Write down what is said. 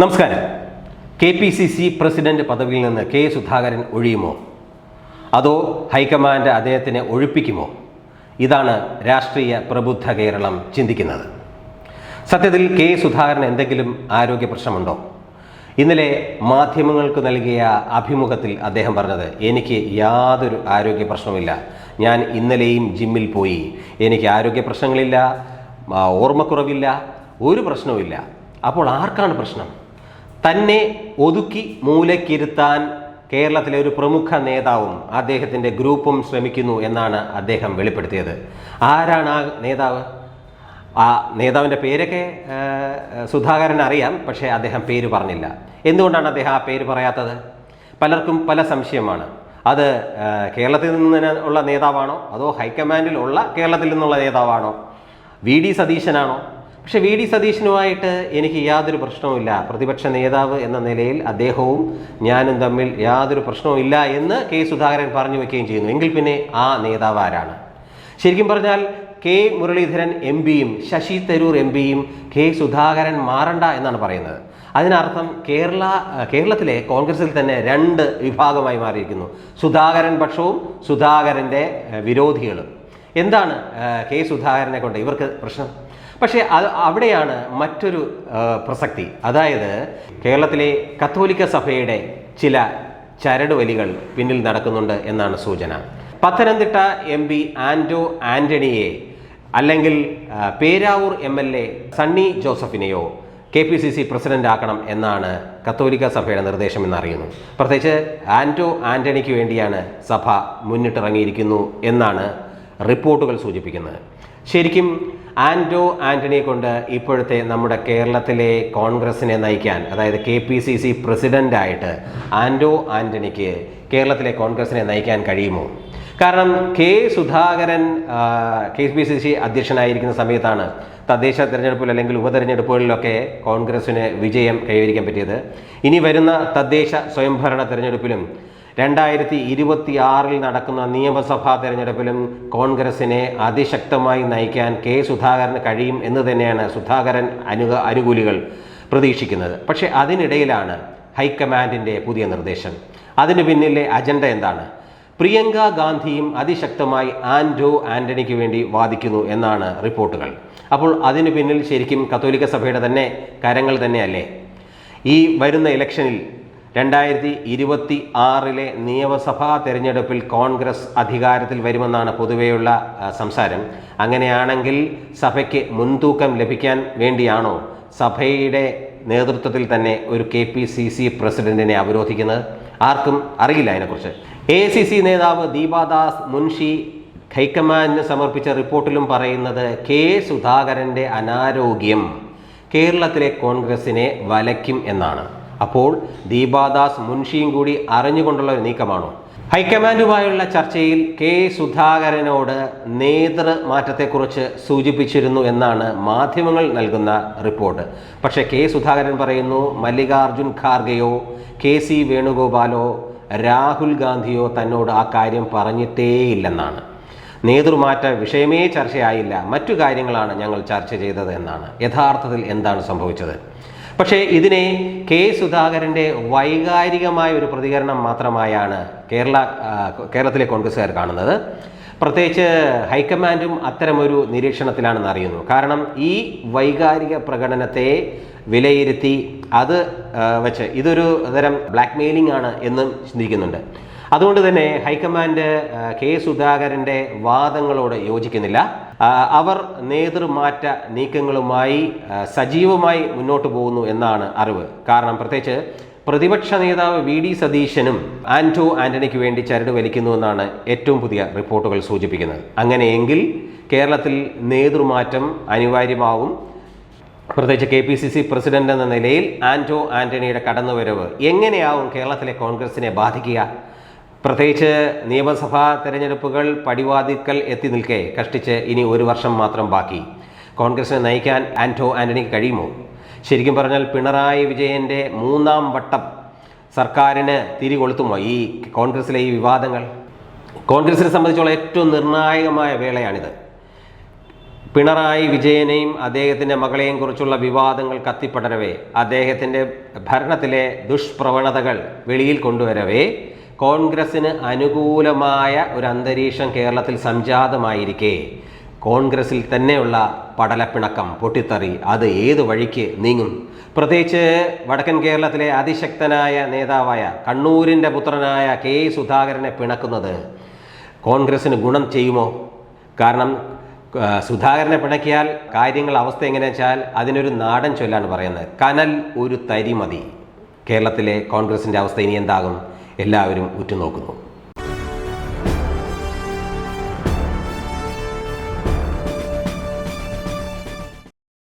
നമസ്കാരം. K P C C president പദവിയിൽ നിന്ന് കെ സുധാകരൻ ഒഴിയുമോ? അതോ ഹൈക്കമാൻഡ് അദ്ദേഹത്തിനെ ഒഴിപ്പിക്കുമോ? ഇതാണ് രാഷ്ട്രീയ പ്രബുദ്ധ കേരളം ചിന്തിക്കുന്നത്. സത്യത്തിൽ കെ സുധാകരൻ എന്തെങ്കിലും ആരോഗ്യ പ്രശ്നമുണ്ടോ? ഇന്നലെ മാധ്യമങ്ങൾക്ക് നൽകിയ അഭിമുഖത്തിൽ അദ്ദേഹം പറഞ്ഞത് എനിക്ക് യാതൊരു ആരോഗ്യ പ്രശ്നവുമില്ല. ഞാൻ ഇന്നലെയും ജിമ്മിൽ പോയി. എനിക്ക് ആരോഗ്യ പ്രശ്നങ്ങളില്ല ഓർമ്മക്കുറവില്ല ഒരു പ്രശ്നവുമില്ല. അപ്പോൾ ആർക്കാണ് പ്രശ്നം? തന്നെ ഒതുക്കി മൂലക്കിരുത്താൻ കേരളത്തിലെ ഒരു പ്രമുഖ നേതാവും അദ്ദേഹത്തിന്റെ ഗ്രൂപ്പും ശ്രമിക്കുന്നു എന്നാണ് അദ്ദേഹം വെളിപ്പെടുത്തിയത്. ആരാണ് ആ നേതാവ്? ആ നേതാവിന്റെ പേരൊക്കെ സുധാകരൻ അറിയാം പക്ഷേ അദ്ദേഹം പേര് പറഞ്ഞില്ല. എന്തുകൊണ്ടാണ് അദ്ദേഹം ആ പേര് പറയാത്തത്? പലർക്കും പല സംശയമാണ്. അത് കേരളത്തിൽ നിന്ന് ഉള്ള നേതാവാണോ? അതോ ഹൈക്കമാൻഡിൽ ഉള്ള കേരളത്തിൽ നിന്നുള്ള നേതാവാണോ? വി. ഡി. സതീശനാണോ? പക്ഷെ വി ഡി സതീശനുമായിട്ട് എനിക്ക് യാതൊരു പ്രശ്നവുമില്ല പ്രതിപക്ഷ നേതാവ് എന്ന നിലയിൽ അദ്ദേഹവും ഞാനും തമ്മിൽ യാതൊരു പ്രശ്നവുമില്ല എന്ന് കെ സുധാകരൻ പറഞ്ഞു വെക്കുകയും ചെയ്യുന്നു. എങ്കിൽ പിന്നെ ആ നേതാവ് ആരാണ്? ശരിക്കും പറഞ്ഞാൽ കെ മുരളീധരൻ എം പിയും ശശി തരൂർ എം പിയും കെ സുധാകരൻ മാറണ്ട എന്നാണ് പറയുന്നത്. അതിനർത്ഥം കേരള കേരളത്തിലെ കോൺഗ്രസിൽ തന്നെ രണ്ട് വിഭാഗമായി മാറിയിരിക്കുന്നു. സുധാകരൻ പക്ഷവും സുധാകരന്റെ വിരോധികളും. എന്താണ് കെ സുധാകരനെ കൊണ്ട്? ഇവർക്ക് പ്രശ്നം. പക്ഷേ അത് അവിടെയാണ് മറ്റൊരു പ്രസക്തി. അതായത് കേരളത്തിലെ കത്തോലിക്ക സഭയുടെ ചില ചരടുവലികൾ പിന്നിൽ നടക്കുന്നുണ്ട് എന്നാണ് സൂചന. പത്തനംതിട്ട എം പി ആൻഡോ ആന്റണിയെ അല്ലെങ്കിൽ Peravoor M L A Sunny ജോസഫിനെയോ K P C C president ആക്കണം എന്നാണ് കത്തോലിക്ക സഭയുടെ നിർദ്ദേശം എന്നറിയുന്നു. പ്രത്യേകിച്ച് ആന്റോ ആന്റണിക്ക് വേണ്ടിയാണ് സഭ മുന്നിട്ടിറങ്ങിയിരിക്കുന്നു എന്നാണ് റിപ്പോർട്ടുകൾ സൂചിപ്പിക്കുന്നത്. ശരിക്കും ആൻഡോ ആന്റണിയെ കൊണ്ട് ഇപ്പോഴത്തെ നമ്മുടെ കേരളത്തിലെ കോൺഗ്രസിനെ നയിക്കാൻ അതായത് കെ പി സി സി പ്രസിഡന്റായിട്ട് ആൻഡോ ആന്റണിക്ക് കേരളത്തിലെ കോൺഗ്രസിനെ നയിക്കാൻ കഴിയുമോ? കാരണം K Sudhakaran K P C C അധ്യക്ഷനായിരിക്കുന്ന സമയത്താണ് തദ്ദേശ തെരഞ്ഞെടുപ്പിൽ അല്ലെങ്കിൽ ഉപതെരഞ്ഞെടുപ്പുകളിലൊക്കെ കോൺഗ്രസിന് വിജയം കൈവരിക്കാൻ പറ്റിയത്. ഇനി വരുന്ന തദ്ദേശ സ്വയംഭരണ തെരഞ്ഞെടുപ്പിലും രണ്ടായിരത്തി ഇരുപത്തി ആറിൽ നടക്കുന്ന നിയമസഭാ തെരഞ്ഞെടുപ്പിലും കോൺഗ്രസിനെ അതിശക്തമായി നയിക്കാൻ കെ സുധാകരന് കഴിയും എന്ന് തന്നെയാണ് സുധാകരൻ അനു അനുകൂലികൾ പ്രതീക്ഷിക്കുന്നത്. പക്ഷേ അതിനിടയിലാണ് ഹൈക്കമാൻഡിന്റെ പുതിയ നിർദ്ദേശം. അതിന് പിന്നിലെ അജണ്ട എന്താണ്? പ്രിയങ്ക ഗാന്ധിയും അതിശക്തമായി ആൻഡോ ആന്റണിക്ക് വേണ്ടി വാദിക്കുന്നു എന്നാണ് റിപ്പോർട്ടുകൾ. അപ്പോൾ അതിനു പിന്നിൽ ശരിക്കും കത്തോലിക്ക സഭയുടെ തന്നെ കരങ്ങൾ തന്നെയല്ലേ? ഈ വരുന്ന ഇലക്ഷനിൽ രണ്ടായിരത്തി ഇരുപത്തി ആറിലെ നിയമസഭാ തെരഞ്ഞെടുപ്പിൽ കോൺഗ്രസ് അധികാരത്തിൽ വരുമെന്നാണ് പൊതുവെയുള്ള സംസാരം. അങ്ങനെയാണെങ്കിൽ സഭയ്ക്ക് മുൻതൂക്കം ലഭിക്കാൻ വേണ്ടിയാണോ സഭയുടെ നേതൃത്വത്തിൽ തന്നെ ഒരു കെ പി സി സി പ്രസിഡന്റിനെ അവരോധിക്കുന്നത്? ആർക്കും അറിയില്ല അതിനെക്കുറിച്ച്. എ സി സി നേതാവ് ദീപാദാസ് മുൻഷി ഹൈക്കമാൻഡിന് സമർപ്പിച്ച റിപ്പോർട്ടിലും പറയുന്നത് കെ സുധാകരന്റെ അനാരോഗ്യം കേരളത്തിലെ കോൺഗ്രസിനെ വലയ്ക്കും എന്നാണ്. അപ്പോൾ ദീപാദാസ് മുൻഷിയും കൂടി അറിഞ്ഞുകൊണ്ടുള്ള ഒരു നീക്കമാണോ? ഹൈക്കമാൻഡുമായുള്ള ചർച്ചയിൽ കെ സുധാകരനോട് നേതൃ മാറ്റത്തെക്കുറിച്ച് സൂചിപ്പിച്ചിരുന്നു എന്നാണ് മാധ്യമങ്ങൾ നൽകുന്ന റിപ്പോർട്ട്. പക്ഷേ കെ സുധാകരൻ പറയുന്നു മല്ലികാർജുൻ ഖാർഗെയോ കെ സി വേണുഗോപാലോ രാഹുൽ ഗാന്ധിയോ തന്നോട് ആ കാര്യം പറഞ്ഞിട്ടേയില്ലെന്നാണ്. നേതൃമാറ്റ വിഷയമേ ചർച്ചയായില്ല. മറ്റു കാര്യങ്ങളാണ് ഞങ്ങൾ ചർച്ച ചെയ്തത് എന്നാണ്. യഥാർത്ഥത്തിൽ എന്താണ് സംഭവിച്ചത്? പക്ഷേ ഇതിനെ കെ സുധാകരന്റെ വൈകാരികമായ ഒരു പ്രതികരണം മാത്രമായാണ് കേരള കേരളത്തിലെ കോൺഗ്രസ്സുകാർ കാണുന്നത്. പ്രത്യേകിച്ച് ഹൈക്കമാൻഡും അത്തരമൊരു നിരീക്ഷണത്തിലാണെന്ന് അറിയുന്നു. കാരണം ഈ വൈകാരിക പ്രകടനത്തെ വിലയിരുത്തി അത് വെച്ച് ഇതൊരു തരം ബ്ലാക്ക് മെയിലിംഗ് ആണ് എന്നും ചിന്തിക്കുന്നുണ്ട്. അതുകൊണ്ട് തന്നെ ഹൈക്കമാൻഡ് കെ സുധാകരന്റെ വാദങ്ങളോട് യോജിക്കുന്നില്ല. അവർ നേതൃമാറ്റ നീക്കങ്ങളുമായി സജീവമായി മുന്നോട്ട് പോകുന്നു എന്നാണ് അറിവ്. കാരണം പ്രത്യേകിച്ച് പ്രതിപക്ഷ നേതാവ് വി ഡി സതീശനും ആന്റോ ആന്റണിക്ക് വേണ്ടി ചരട് വലിക്കുന്നുവെന്നാണ് ഏറ്റവും പുതിയ റിപ്പോർട്ടുകൾ സൂചിപ്പിക്കുന്നത്. അങ്ങനെയെങ്കിൽ കേരളത്തിൽ നേതൃമാറ്റം അനിവാര്യമാവും. പ്രത്യേകിച്ച് K P C C president എന്ന നിലയിൽ ആന്റോ ആന്റണിയുടെ കടന്നുവരവ് എങ്ങനെയാവും കേരളത്തിലെ കോൺഗ്രസിനെ ബാധിക്കുക? പ്രത്യേകിച്ച് നിയമസഭാ തെരഞ്ഞെടുപ്പുകൾ പടിവാതിക്കൽ എത്തി നിൽക്കെ കഷ്ടിച്ച് ഇനി ഒരു വർഷം മാത്രം ബാക്കി. കോൺഗ്രസിനെ നയിക്കാൻ ആന്റോ ആന്റണിക്ക് കഴിയുമോ? ശരിക്കും പറഞ്ഞാൽ പിണറായി വിജയന്റെ മൂന്നാം വട്ടം സർക്കാരിന് തിരികൊളുത്തുമോ ഈ കോൺഗ്രസിലെ ഈ വിവാദങ്ങൾ? കോൺഗ്രസിനെ സംബന്ധിച്ചുള്ള ഏറ്റവും നിർണായകമായ വേളയാണിത്. പിണറായി വിജയനെയും അദ്ദേഹത്തിന്റെ മകളെയും കുറിച്ചുള്ള വിവാദങ്ങൾ കത്തിപ്പടരവേ അദ്ദേഹത്തിന്റെ ഭരണത്തിലെ ദുഷ്പ്രവണതകൾ വെളിയിൽ കൊണ്ടുവരവേ കോൺഗ്രസിന് അനുകൂലമായ ഒരു അന്തരീക്ഷം കേരളത്തിൽ സംജാതമായിരിക്കെ. കോൺഗ്രസിൽ തന്നെയുള്ള പടലപ്പിണക്കം പൊട്ടിത്തെറി അത് ഏത് വഴിക്ക് നീങ്ങും? പ്രത്യേകിച്ച് വടക്കൻ കേരളത്തിലെ അതിശക്തനായ നേതാവായ കണ്ണൂരിന്റെ പുത്രനായ കെ. സുധാകരനെ പിണക്കുന്നത് കോൺഗ്രസ്സിന് ഗുണം ചെയ്യുമോ? കാരണം സുധാകരനെ പിണക്കിയാൽ കാര്യങ്ങൾ അവസ്ഥ എങ്ങനെയാ വെച്ചാൽ അതിനൊരു നാടൻ ചൊല്ലാണ് പറയുന്നത്. കനൽ ഒരു തരി മതി കേരളത്തിലെ കോൺഗ്രസിന്റെ അവസ്ഥ ഇനി എന്താകും? എല്ലാവരും ഉറ്റുനോക്കുന്നു.